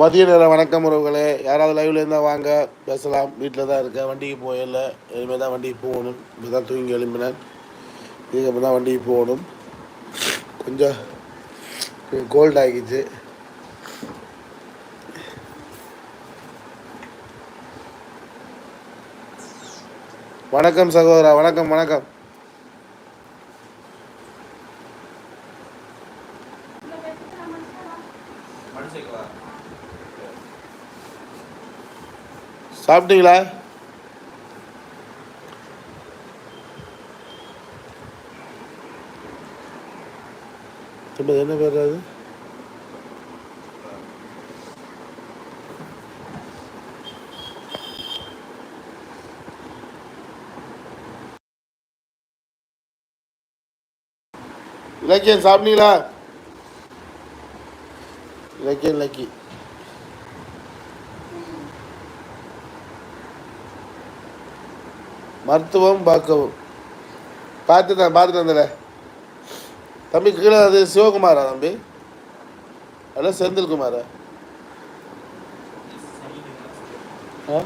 மதிய நேர வணக்கம் உறவுகளே. யாராவது லைவ்ல இருந்தால் வாங்க. பேசலாம். வீட்டில் தான் இருக்கேன். வண்டிக்கு போயிடல இனிமேல் தான் வண்டிக்கு போகணும். இப்போ தான் தூங்கி எழும்பினேன். இதுக்கப்புறம் தான் வண்டிக்கு போகணும். கொஞ்சம் கோல்ட் ஆகிடுச்சு. வணக்கம் சகோதரா. வணக்கம் வணக்கம். சாப்பிட்டீங்களா? திரும்ப என்ன பேர் அது? இலக்கியம் சாப்பிட்டீங்களா? இலக்கியம் லக்கி மருத்துவம் பார்க்கவும். பார்த்துட்டேன் பார்த்துட்டு வந்தல தம்பி கீழே அது சிவகுமாரா தம்பி? அல்ல செந்தில்குமாரா? ஆ?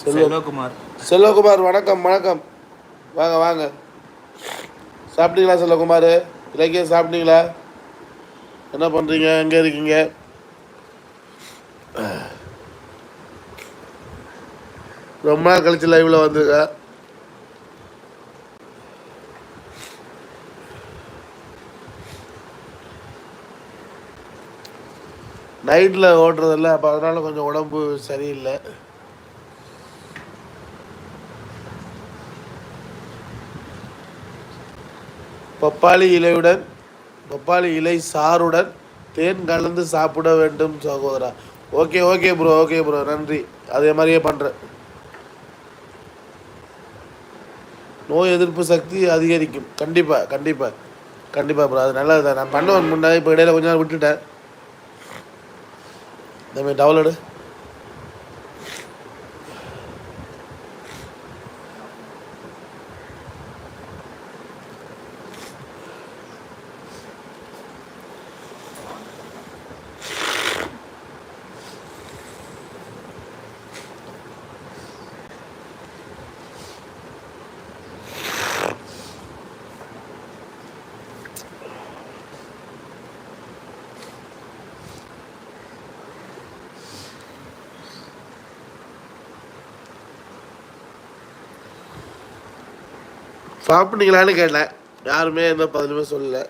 செல்வ செல்வகுமார். செல்வகுமார் வணக்கம் வணக்கம். வாங்க வாங்க. சாப்பிட்டீங்களா செல்வகுமார்? இலக்கியம் சாப்பிட்டீங்களா? என்ன பண்ணுறீங்க எங்கே இருக்கீங்க? ரொம்ப நாள் கழிச்சு லைவில் வந்துருக்க. நைட்டில் ஓட்டுறதில்ல அப்போ அதனால் கொஞ்சம் உடம்பு சரியில்லை. பப்பாளி இலையுடன் பப்பாளி இலை சாறுடன் தேன் கலந்து சாப்பிட வேண்டும் சகோதரா. Okay okay bro okay bro நன்றி. அதே மாதிரியே பண்ணுறேன் நோய் எதிர்ப்பு சக்தி அதிகரிக்கும். கண்டிப்பாக கண்டிப்பாக கண்டிப்பாக ப்ரோ அது நல்லது தான் நான் பண்ணுவேன் முன்னாடி இப்போ இடையில கொஞ்ச நாள் விட்டுட்டேன். இந்த மாதிரி சாப்பிட்டீங்களான்னு கேட்டேன். யாருமே எந்த பதிலுமே சொல்லல.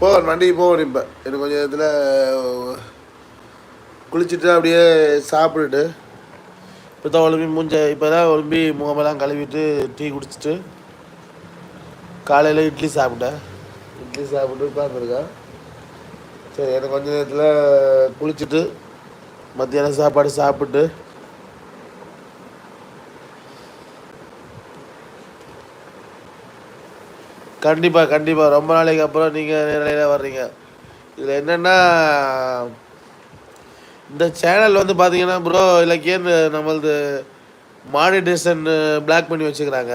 போவேன் வண்டிக்கு போவேன் இப்போ எனக்கு கொஞ்சம் இதில் குளிச்சுட்டு அப்படியே சாப்பிட்டுட்டு இப்போ தான் ஒழும்பி மூஞ்ச இப்போ தான் ஒழும்பி முகமெல்லாம் கழுவிட்டு டீ குடிச்சிட்டு காலையில் இட்லி சாப்பிட்டேன் இட்லி சாப்பிட்டு உட்காந்துருக்கேன் சரி எனக்கு கொஞ்ச நேரத்தில் குளிச்சுட்டு மத்தியானம் சாப்பாடு சாப்பிட்டு கண்டிப்பாக கண்டிப்பாக ரொம்ப நாளைக்கு அப்புறம் நீங்கள் நேரலையில் வர்றீங்க. இதில் என்னென்னா இந்த சேனல் வந்து பார்த்தீங்கன்னா ப்ரோ இலக்கியம் நம்மளது மானிட்டேஷன் பிளாக் பண்ணி வச்சுக்கிறாங்க.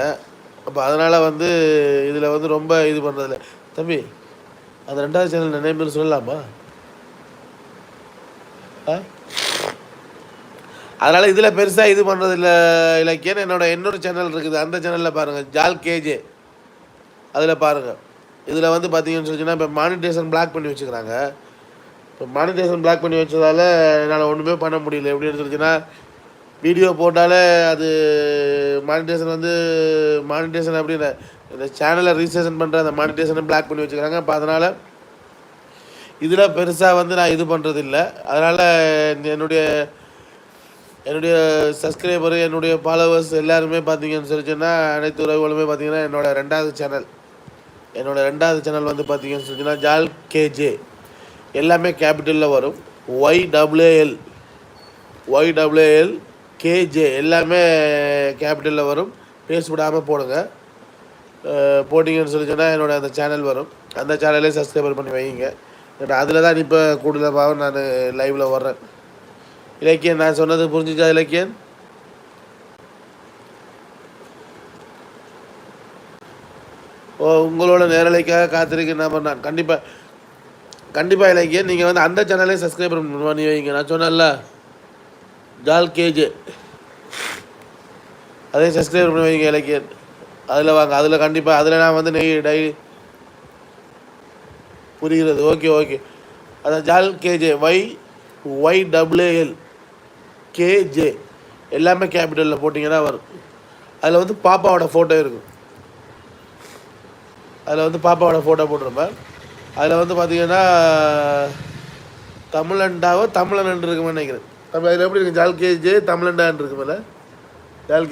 அப்போ அதனால் வந்து இதில் வந்து ரொம்ப இது பண்ணுறதில்ல தம்பி அந்த ரெண்டாவது சேனல் நிறைய பேர் சொல்லலாமா? ஆ? அதனால் இதில் பெருசாக இது பண்ணுறதில்ல இலக்கியம் என்னோட இன்னொரு சேனல் இருக்குது. அந்த சேனலில் பாருங்கள் ஜால் கேஜே. அதில் பாருங்கள் இதில் வந்து பார்த்தீங்கன்னு சொல்லிச்சுன்னா இப்போ மானிட்டேஷன் பிளாக் பண்ணி வச்சுக்கிறாங்க. இப்போ மானிட்டேஷன் பிளாக் பண்ணி வச்சதால் என்னால் ஒன்றுமே பண்ண முடியல. எப்படின்னு எடுத்துருச்சுன்னா வீடியோ போட்டாலே அது மானிட்டேஷன் வந்து மானிட்டேஷன் அப்படின்னு இந்த சேனலை ரீசேஷன் பண்ணுற அந்த மானிட்டேஷனை பிளாக் பண்ணி வச்சுக்கிறாங்க. அப்போ அதனால் இதில் பெருசாக வந்து நான் இது பண்ணுறது இல்லை அதனால் என்னுடைய என்னுடைய சப்ஸ்கிரைபர் என்னுடைய ஃபாலோவர்ஸ் எல்லாருமே பார்த்தீங்கன்னு சொல்லிச்சுன்னா அனைத்து உறவுகளுமே பார்த்தீங்கன்னா என்னோடய ரெண்டாவது சேனல் என்னோட ரெண்டாவது சேனல் வந்து பார்த்தீங்கன்னு சொல்லிச்சுன்னா ஜால் கேஜே. எல்லாமே கேபிட்டலில் வரும். Y W L Y W L KJ எல்லாமே கேபிட்டலில் வரும். பேஸ் விடாமல் போடுங்க போட்டிங்கன்னு சொல்லி சொன்னால் என்னோட அந்த சேனல் வரும். அந்த சேனலே சப்ஸ்கிரைபர் பண்ணி வைங்க. ஏன்னா அதில் தான் இப்போ கூடுதலாக நான் லைவில் வர்றேன். இலக்கியன் நான் சொன்னது புரிஞ்சுச்சா இலக்கியன்? ஓ உங்களோட நேரலைக்காக காத்திருக்கேன். நம்ம நான் கண்டிப்பாக கண்டிப்பாக இலக்கியன் நீங்கள் வந்து அந்த சேனலே சப்ஸ்கிரைப் பண்ணி வைங்க நான் சொன்னேன்ல ஜால் கேஜே. அதே சப்ஸ்கிரைப் பண்ணி வைங்க இலக்கியன் அதில் வாங்க அதில் கண்டிப்பாக அதில் நான் வந்து நெய் டெய்லி புரிகிறது. Okay okay. அதான் Jaal KJ Y Y double A L KJ. எல்லாமே கேபிட்டலில் போட்டிங்கன்னா வரும். அதில் வந்து பாப்பாவோட ஃபோட்டோ இருக்கும். அதில் வந்து பாப்பாவோட ஃபோட்டோ போட்டிருப்பேன். அதில் வந்து பார்த்தீங்கன்னா தமிழண்டாவோ தமிழன் இருக்குமே நினைக்கிறேன். தமிழ் அதில் எப்படி இருக்கு? ஜால் கேஜே தமிழண்டான் இருக்குமில்ல மேலே ஜால்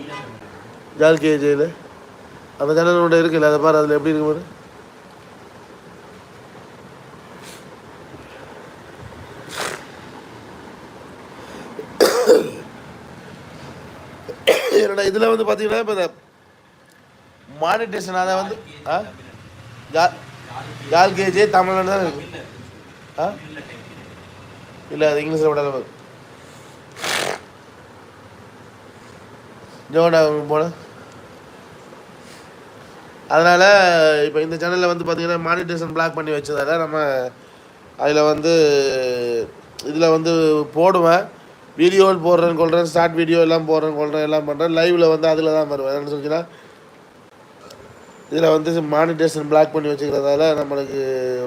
இல்லை ஜால் கேஜேல அந்த சேனலோட இருக்குல்ல அதை பாரு அதில் எப்படி இருக்கு பாரு. என்னோட இதில் வந்து பார்த்தீங்கன்னா இப்போ இந்த மானிட்டேஷன் அதை வந்து ஆ? ஜால் கேஜே தமிழ்நாடு தான் இருக்கு. ஆ? இல்லை அது இங்கிலீஷில் விட அளவு ஜோடா போல? அதனால் இப்போ இந்த சேனலில் வந்து பார்த்தீங்கன்னா மானிட்டேஷன் பிளாக் பண்ணி வச்சதால நம்ம அதில் வந்து இதில் வந்து போடுவேன். வீடியோ போடுறேன் கொள்கிறேன் ஸ்டார்ட் வீடியோ எல்லாம் போடுறேன் கொள்கிறேன் எல்லாம் பண்ணுறேன் லைவில் வந்து அதில் தான் வருவேன். என்னென்னு சொல்லிச்சுன்னா இதில் வந்து மானிட்டேஷன் பிளாக் பண்ணி வச்சுக்கிறதால நம்மளுக்கு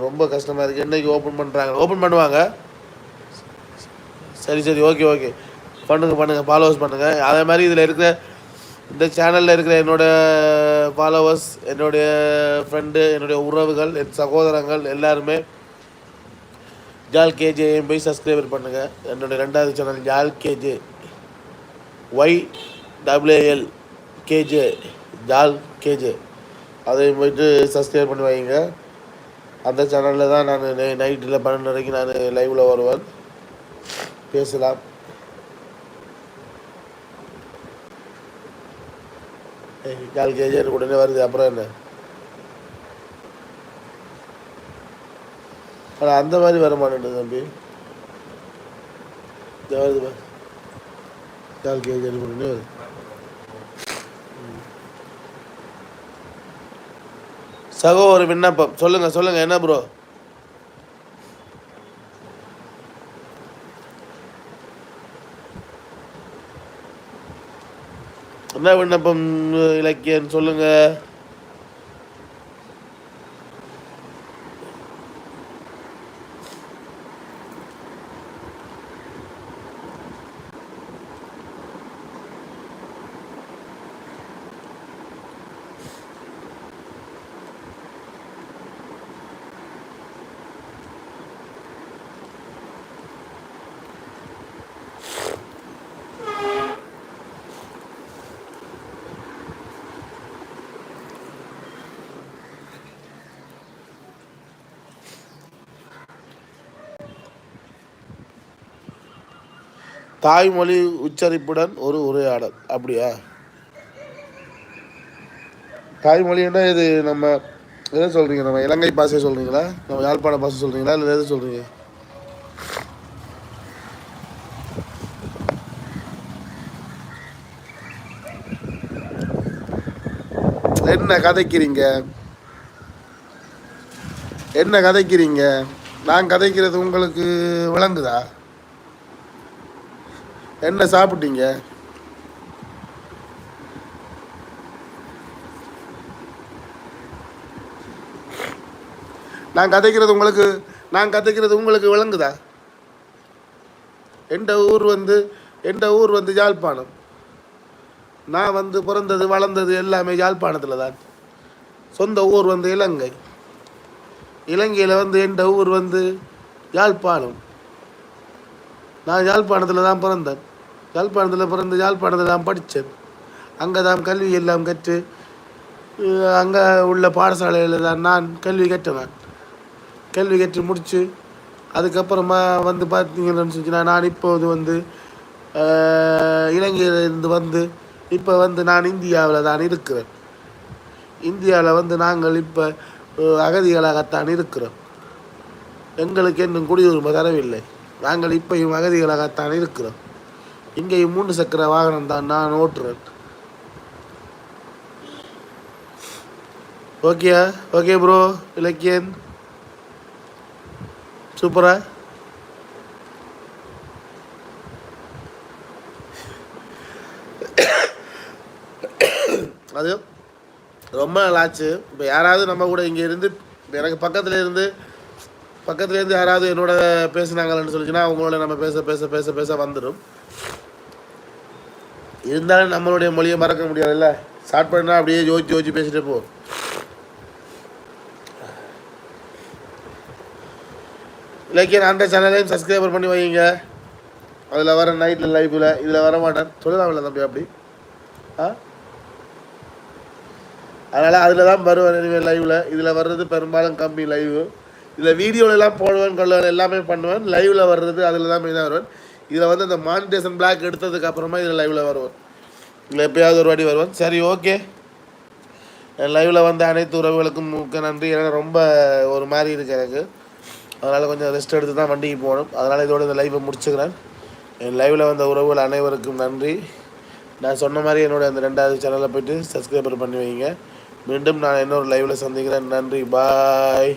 ரொம்ப கஷ்டமாக இருக்குது என்னைக்கு ஓப்பன் பண்ணுறாங்க ஓப்பன் பண்ணுவாங்க. சரி சரி ஓகே ஓகே பண்ணுங்கள் பண்ணுங்கள் ஃபாலோவர்ஸ் பண்ணுங்கள் அதே மாதிரி இதில் இருக்கிற இந்த சேனலில் இருக்கிற என்னோட ஃபாலோவர்ஸ் என்னுடைய ஃப்ரெண்டு என்னுடைய உறவுகள் என் சகோதரங்கள் எல்லாருமே ஜால் கேஜே போய் சப்ஸ்கிரைபர் பண்ணுங்கள் என்னுடைய ரெண்டாவது channel Jaal KJ. Y W L KJ Jaal KJ. அதையும் போயிட்டு சப்ஸ்கிரைப் பண்ணி வைங்க. அந்த சேனலில் தான் நான் நைட்டில் பன்னெண்டு வரைக்கும் நான் லைவில் வருவேன். பேசலாம். கால் கேஜி உடனே வருது. அப்புறம் என்ன? ஆனால் அந்த மாதிரி வர மாட்டேன் தம்பி. வருது கால் கேஜி உடனே வருது. சகோ ஒரு விண்ணப்பம். சொல்லுங்க சொல்லுங்க என்ன ப்ரோ என்ன விண்ணப்பம் இலக்கியன் சொல்லுங்க. தாய்மொழி உச்சரிப்புடன் ஒரு உரையாடல். அப்படியா? தாய்மொழின்னா இது நம்ம எதை சொல்றீங்க? நம்ம இலங்கை பாஷை சொல்றீங்களா? நம்ம யாழ்ப்பாண பாஷை சொல்றீங்களா? இல்லை எது சொல்றீங்க? என்ன கதைக்கிறீங்க? என்ன கதைக்கிறீங்க? நான் கதைக்கிறது உங்களுக்கு விளங்குதா? என்ன சாப்பிட்டீங்க? நான் கதைக்கிறது உங்களுக்கு நான் கதைக்கிறது உங்களுக்கு விளங்குதா? எந்த ஊர் வந்து எந்த ஊர் வந்து யாழ்ப்பாணம்? நான் வந்து பிறந்தது வளர்ந்தது எல்லாமே யாழ்ப்பாணத்தில் தான். சொந்த ஊர் வந்து இலங்கை. இலங்கையில் வந்து எந்த ஊர் வந்து யாழ்ப்பாணம்? நான் யாழ்ப்பாணத்தில் தான் பிறந்தேன். யாழ்ப்பாணத்தில் பிறந்து யாழ்ப்பாணத்தில் தான் படித்தேன். அங்கே தான் கல்வி எல்லாம் கற்று அங்கே உள்ள பாடசாலையில் தான் நான் கல்வி கற்றுவேன். கல்வி கற்று முடித்து அதுக்கப்புறமா வந்து பார்த்தீங்கன்னு சொன்னால் நான் இப்போது வந்து இலங்கையிலிருந்து வந்து இப்போ வந்து நான் இந்தியாவில் தான் இருக்கிறேன். இந்தியாவில் வந்து நாங்கள் இப்போ அகதிகளாகத்தான் இருக்கிறோம். எங்களுக்கு இன்னும் குடியுரிமை தரவில்லை. நாங்கள் இப்பயும் அகதிகளாகத்தான் இருக்கிறோம். இங்கேயும் மூன்று சக்கர வாகனம் தான் நான் ஓட்டுறேன். ஓகேயா ஓகே ப்ரோ இலக்கியன். சூப்பரா அது ரொம்ப நாள் ஆச்சு. இப்போ யாராவது நம்ம கூட இங்கே இருந்து எனக்கு பக்கத்தில் இருந்து பக்கத்துலேருந்து யாராவது என்னோட பேசுனாங்கன்னு சொல்லிச்சுன்னா அவங்களோட நம்ம பேச பேச பேச பேச வந்துடும். இருந்தாலும் நம்மளுடைய மொழியை மறக்க முடியாதுல்ல? ஸ்டார்ட் பண்ணால் அப்படியே யோசிச்சு யோசிச்சு பேசிட்டு போ இலக்கியன் அந்த சேனலையும் சப்ஸ்கிரைபர் பண்ணி வைங்க. அதில் வர நைட்டில் லைஃப்பில் இதில் வர மாட்டேன். சொல்லலாம்ல தம்பி அப்படி. ஆ? அதனால் அதில் தான் வருவேன் இனிமேல் லைவில் இதில் வர்றது பெரும்பாலும் கம்மி லைவு இதில் வீடியோலலாம் போடுவேன் கொள்ளுவேன் எல்லாமே பண்ணுவேன். லைவில் வர்றது அதில் தான் மெயினாக வருவேன். இதில் வந்து அந்த மானிட்டேஷன் பிளாக் எடுத்ததுக்கு அப்புறமா இதில் லைவில் வருவேன். இதில் எப்பயாவது ஒரு வாட்டி வருவேன். சரி ஓகே லைவில் வந்த அனைத்து உறவுகளுக்கும் மிக்க நன்றி. ஏன்னா ரொம்ப ஒரு மாதிரி இருக்கு எனக்கு. அதனால் கொஞ்சம் ரெஸ்ட் எடுத்து தான் வண்டிக்கு போகணும். அதனால் இதோட இந்த லைவை முடிச்சுக்கிறேன். என் லைவில் வந்த உறவுகள் அனைவருக்கும் நன்றி. நான் சொன்ன மாதிரி என்னோட அந்த ரெண்டாவது சேனலில் போயிட்டு சப்ஸ்கிரைபர் பண்ணி வைங்க. மீண்டும் நான் இன்னொரு லைவில் சந்திக்கிறேன். நன்றி. பாய்